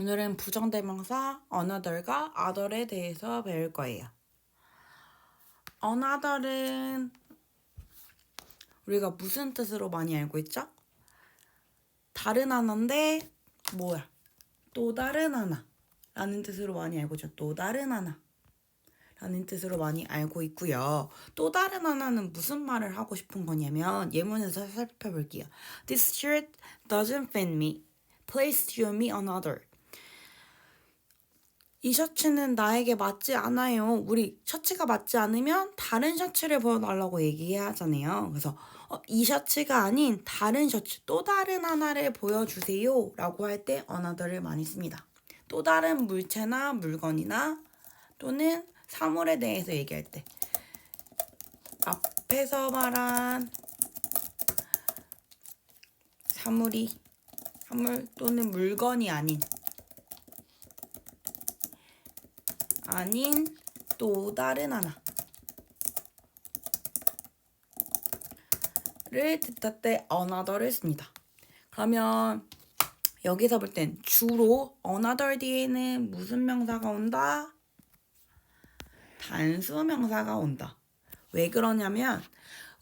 오늘은 부정대명사 another과 other에 대해서 배울 거예요. another은 우리가 무슨 뜻으로 많이 알고 있죠? 다른 하나인데 뭐야? 또 다른 하나 라는 뜻으로 많이 알고 있죠. 또 다른 하나 라는 뜻으로 많이 알고 있고요. 또 다른 하나는 무슨 말을 하고 싶은 거냐면 예문에서 살펴볼게요. This shirt doesn't fit me. Please show me another. 이 셔츠는 나에게 맞지 않아요. 우리 셔츠가 맞지 않으면 다른 셔츠를 보여달라고 얘기해야 하잖아요. 그래서 어, 이 셔츠가 아닌 다른 셔츠, 또 다른 하나를 보여주세요. 라고 할 때 another를 많이 씁니다. 또 다른 물체나 물건이나 또는 사물에 대해서 얘기할 때 앞에서 말한 사물이 사물 또는 물건이 아닌 아닌 또 다른 하나를 뜻할 때 another를 씁니다. 그러면 여기서 볼 땐 주로 another 뒤에는 무슨 명사가 온다? 단수 명사가 온다. 왜 그러냐면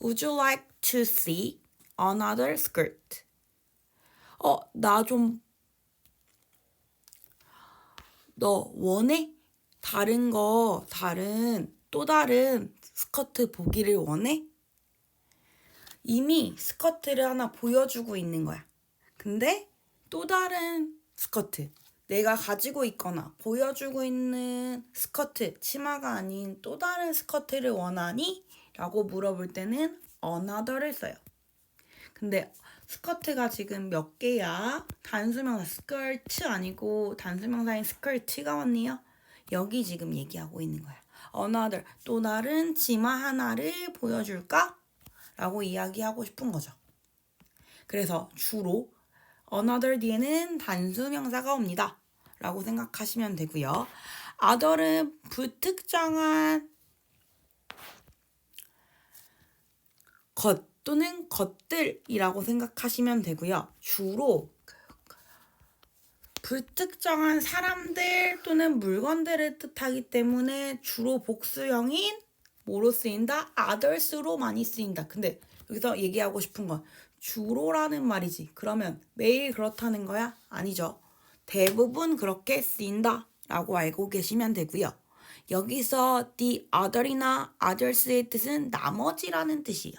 Would you like to see another skirt? 어, 나 좀 너 원해? 다른 거, 다른 또 다른 스커트 보기를 원해? 이미 스커트를 하나 보여주고 있는 거야. 근데 또 다른 스커트, 내가 가지고 있거나 보여주고 있는 스커트, 치마가 아닌 또 다른 스커트를 원하니? 라고 물어볼 때는 another를 써요. 근데 스커트가 지금 몇 개야? 단수명사 스커트 아니고 단수명사인 스커트가 왔네요. 여기 지금 얘기하고 있는 거야. another 또 다른 치마 하나를 보여줄까? 라고 이야기하고 싶은 거죠. 그래서 주로 another 뒤에는 단수 명사가 옵니다. 라고 생각하시면 되고요. other은 불특정한 것 또는 것들이라고 생각하시면 되고요. 주로 불특정한 사람들 또는 물건들을 뜻하기 때문에 주로 복수형인 뭐로 쓰인다? others로 많이 쓰인다. 근데 여기서 얘기하고 싶은 건 주로라는 말이지. 그러면 매일 그렇다는 거야? 아니죠. 대부분 그렇게 쓰인다. 라고 알고 계시면 되고요. 여기서 the other이나 others의 뜻은 나머지라는 뜻이에요.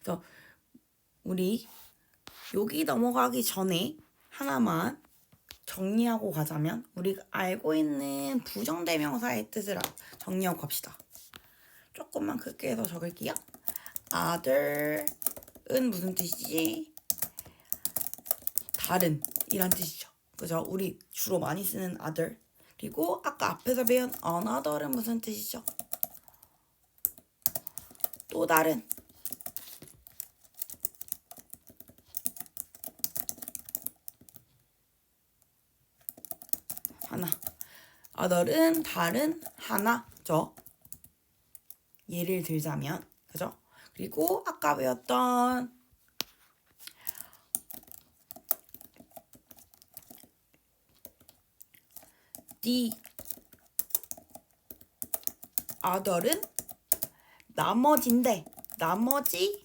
그래서 우리 여기 넘어가기 전에 하나만 정리하고 가자면 우리가 알고 있는 부정대명사의 뜻을 정리하고 갑시다. 조금만 크게 해서 적을게요. other은 무슨 뜻이지? 다른 이란 뜻이죠. 그죠? 우리 주로 많이 쓰는 other 그리고 아까 앞에서 배운 another은 무슨 뜻이죠? 또 다른 하나. Other은 다른 하나죠. 예를 들자면 그죠? 그리고 아까 배웠던 the other은 나머지인데 나머지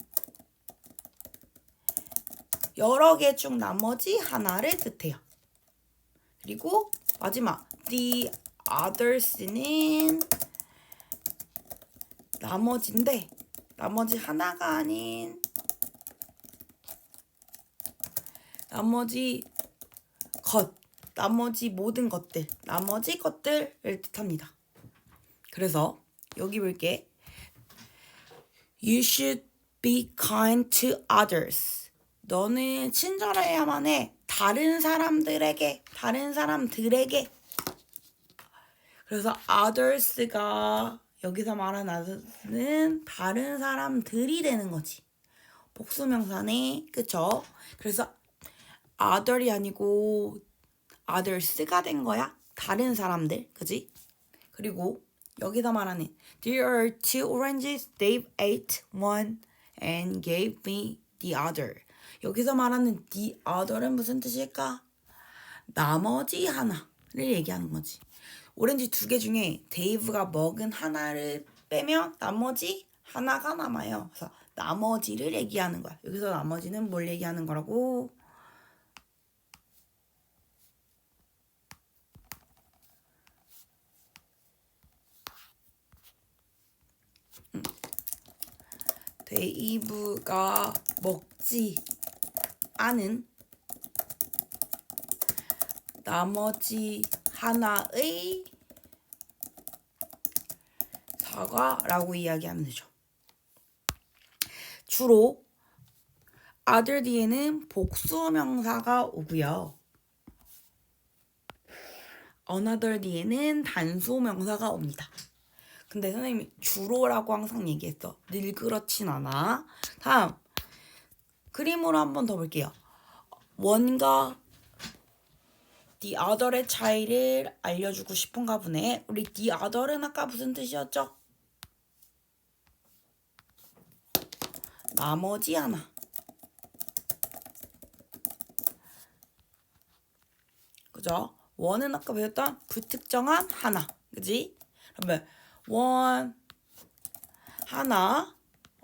여러 개 중 나머지 하나를 뜻해요. 그리고 마지막 the others는 나머지인데 나머지 하나가 아닌 나머지 것 나머지 모든 것들 나머지 것들을 뜻합니다. 그래서 여기 볼게 You should be kind to others. 너는 친절해야만 해. 다른 사람들에게, 다른 사람들에게. 그래서 others가 여기서 말하는 others는 다른 사람들이 되는 거지. 복수명사네. 그쵸? 그래서 other이 아니고 others가 된 거야. 다른 사람들. 그지? 그리고 여기서 말하는 There are two oranges. Dave ate one and gave me the other. 여기서 말하는 the other는 무슨 뜻일까? 나머지 하나를 얘기하는 거지. 오렌지 두 개 중에 데이브가 먹은 하나를 빼면 나머지 하나가 남아요. 그래서 나머지를 얘기하는 거야. 여기서 나머지는 뭘 얘기하는 거라고? 음. 데이브가 먹지 않은 나머지 하나의 사과라고 이야기하면 되죠. 주로 other 뒤에는 복수 명사가 오고요. another 뒤에는 단수 명사가 옵니다. 근데 선생님이 주로라고 항상 얘기했어. 늘 그렇진 않아. 다음 그림으로 한 번 더 볼게요. 원과 the other의 차이를 알려주고 싶은가 보네. 우리 the other는 아까 무슨 뜻이었죠? 나머지 하나. 그죠? 원은 아까 배웠던 불특정한 하나. 그지? 그러면 원 하나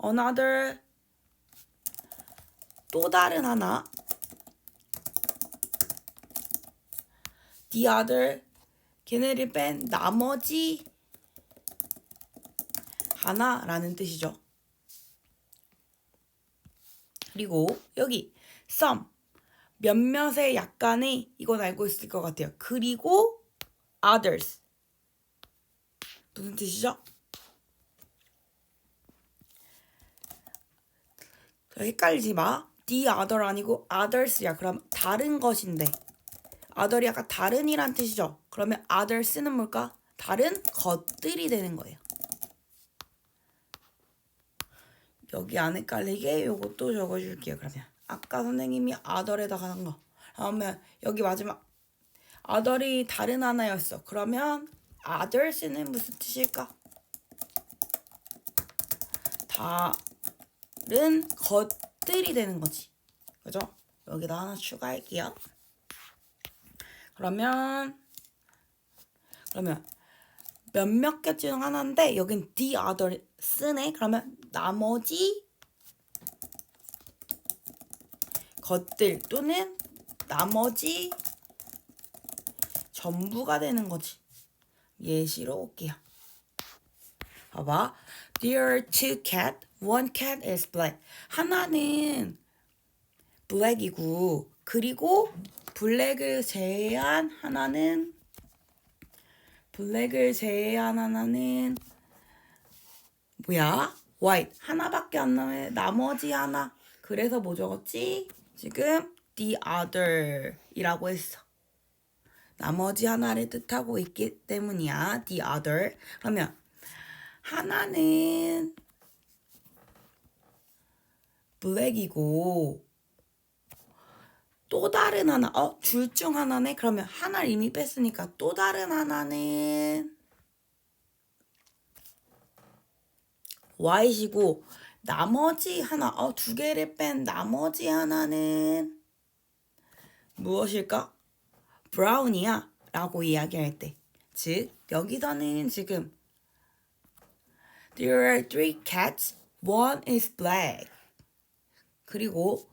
another 또 다른 하나 the other 걔네를 뺀 나머지 하나라는 뜻이죠. 그리고 여기 some 몇몇의 약간의 이건 알고 있을 것 같아요. 그리고 others 무슨 뜻이죠? 헷갈리지 마. the other 아니고 others야. 그럼 다른 것인데 other이 약간 다른이란 뜻이죠. 그러면 others는 뭘까? 다른 것들이 되는 거예요. 여기 안 헷갈리게 요것도 적어줄게요. 그러면 아까 선생님이 other에다가 한 거. 그러면 여기 마지막 other이 다른 하나였어. 그러면 others는 무슨 뜻일까? 다른 것들이 되는 거지. 그죠? 여기다 하나 추가할게요. 그러면 그러면 몇몇 개 중 하나인데 여긴 the other 쓰네. 그러면 나머지 것들 또는 나머지 전부가 되는 거지. 예시로 올게요. 봐봐. There are two cat. One cat is black. 하나는 black이고 그리고 블랙을 제외한 하나는 블랙을 제외한 하나는 뭐야? white. 하나밖에 안 남아 나머지 하나. 그래서 뭐 적었지? 지금 the other 이라고 했어. 나머지 하나를 뜻하고 있기 때문이야. the other. 그러면 하나는 블랙이고 또 다른 하나, 어, 둘 중 하나네? 그러면 하나를 이미 뺐으니까 또 다른 하나는 Y시고 나머지 하나, 어, 두 개를 뺀 나머지 하나는 무엇일까? 브라운이야 라고 이야기할 때. 즉, 여기서는 지금 There are three cats, one is black. 그리고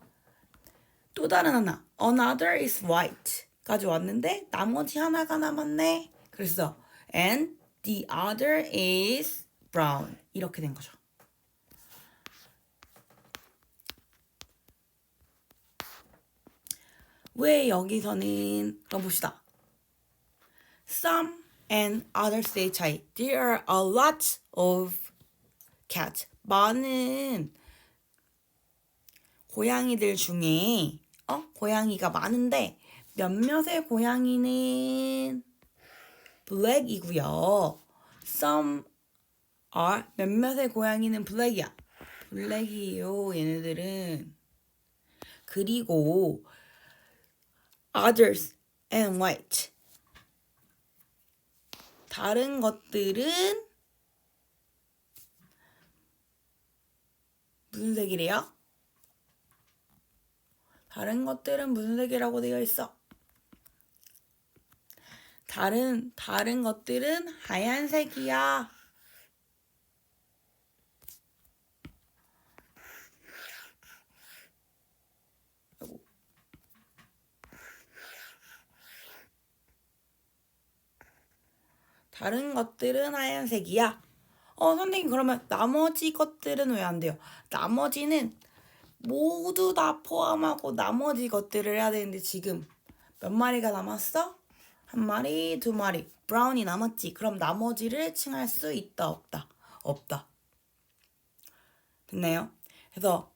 또 다른 하나 another is white까지 왔는데 나머지 하나가 남았네. 그래서 and the other is brown 이렇게 된 거죠. 왜 여기서는 그럼 봅시다. Some and others의 차이. There are a lot of cats. 많은 고양이들 중에 어 고양이가 많은데 몇몇의 고양이는 블랙이고요. Some are 몇몇의 고양이는 블랙이야. 블랙이에요. 얘네들은 그리고 others and white 다른 것들은 무슨 색이래요? 다른 것들은 무슨 색이라고 되어 있어? 다른 다른 것들은 하얀색이야. 다른 것들은 하얀색이야. 어, 선생님, 그러면 나머지 것들은 왜 안 돼요? 나머지는 모두 다 포함하고 나머지 것들을 해야 되는데 지금 몇 마리가 남았어? 한 마리, 두 마리. 브라운이 남았지. 그럼 나머지를 칭할 수 있다, 없다? 없다. 됐나요? 그래서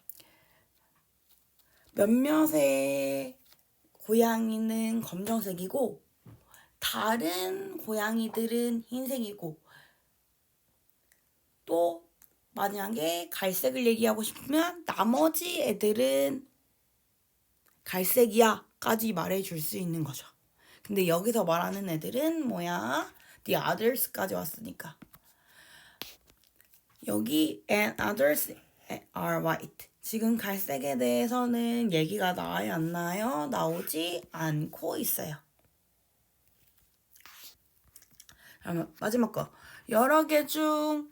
몇몇의 고양이는 검정색이고 다른 고양이들은 흰색이고 또 만약에 갈색을 얘기하고 싶으면 나머지 애들은 갈색이야 까지 말해줄 수 있는 거죠. 근데 여기서 말하는 애들은 뭐야? The others까지 왔으니까. 여기 and others are white. 지금 갈색에 대해서는 얘기가 나와요, 안 나와요? 나오지 않고 있어요. 그러면 마지막 거. 여러 개 중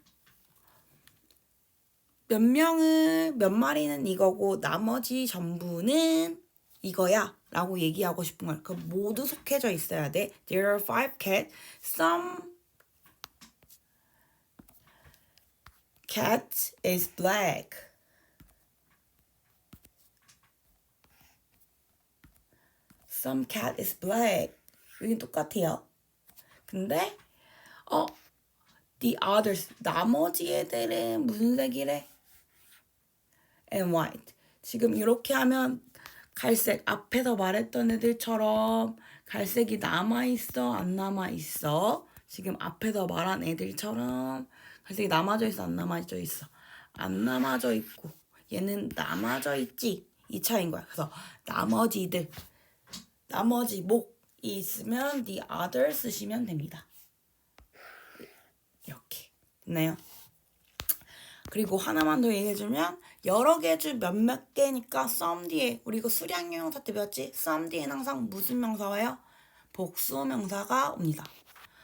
몇 명은 몇 마리는 이거고 나머지 전부는 이거야 라고 얘기하고 싶은 걸그 모두 속해져 있어야 돼. There are five cats. Some cat is black. Some cat is black. 여긴 똑같아요. 근데 어 the others 나머지 애들은 무슨 색이래? And white. 지금 이렇게 하면 갈색 앞에서 말했던 애들처럼 갈색이 남아 있어 안 남아 있어? 지금 앞에서 말한 애들처럼 갈색이 남아져 있어 안 남아져 있어? 안 남아져 있고 얘는 남아져 있지 이 차인 거야. 그래서 나머지들 나머지 목이 있으면 the other 쓰시면 됩니다. 이렇게 됐나요? 그리고 하나만 더 얘기해주면 여러 개중 몇몇 개니까 some 뒤에 우리 이거 수량형 형사 때 배웠지? some 뒤에는 항상 무슨 명사 와요? 복수 명사가 옵니다.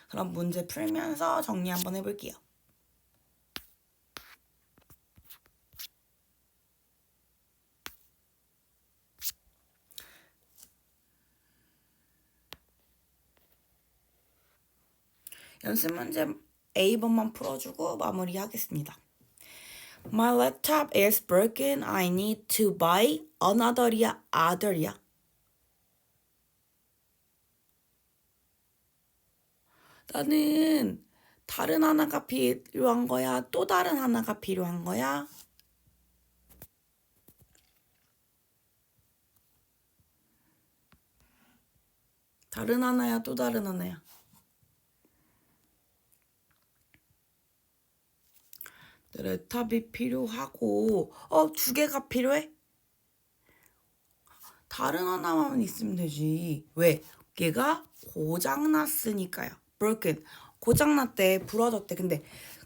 그럼 문제 풀면서 정리 한번 해볼게요. 연습 문제 A번만 풀어주고 마무리하겠습니다. My laptop is broken. I need to buy another이야, other이야. 나는 다른 하나가 필요한 거야? 또 다른 하나가 필요한 거야? 다른 하나야, 또 다른 하나야? 랩탑이 필요하고 어 두 개가 필요해? 다른 하나만 있으면 되지. 왜? 얘가 고장났으니까요. Broken. 고장났대 부러졌대. 근데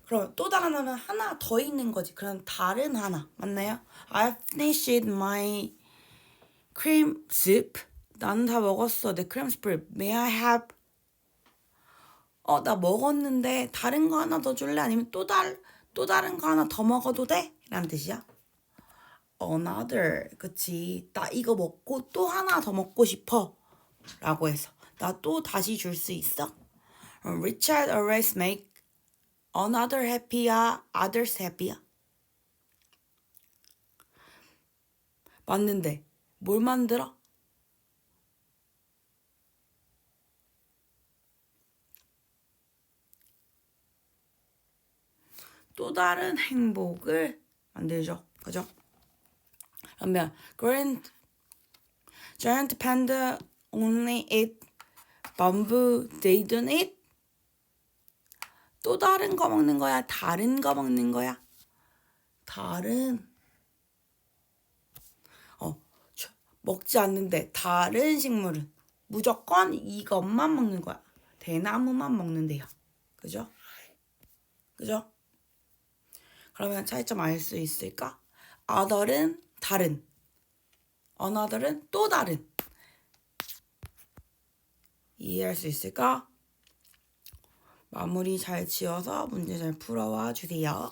그럼 또 다른 하나는 하나 더 있는 거지. 그럼 다른 하나. 맞나요? I finished my cream soup. 나는 다 먹었어. 내 크림 스프를 May I have? 어 나 먹었는데 다른 거 하나 더 줄래? 아니면 또 다른 또 다른 거 하나 더 먹어도 돼? 라는 뜻이야. another 그치 나 이거 먹고 또 하나 더 먹고 싶어 라고 해서 나 또 다시 줄 수 있어? Richard always make another happy야 others happy야 맞는데 뭘 만들어? 또 다른 행복을 만들죠. 그죠? 그러면 Grand Giant Panda only eat bamboo. They don't eat. 또 다른 거 먹는 거야? 다른 거 먹는 거야? 다른 어 먹지 않는데 다른 식물은 무조건 이것만 먹는 거야. 대나무만 먹는데요. 그죠? 그죠? 그러면 차이점 알 수 있을까? other은 다른. another은 또 다른. 이해할 수 있을까? 마무리 잘 지어서 문제 잘 풀어와 주세요.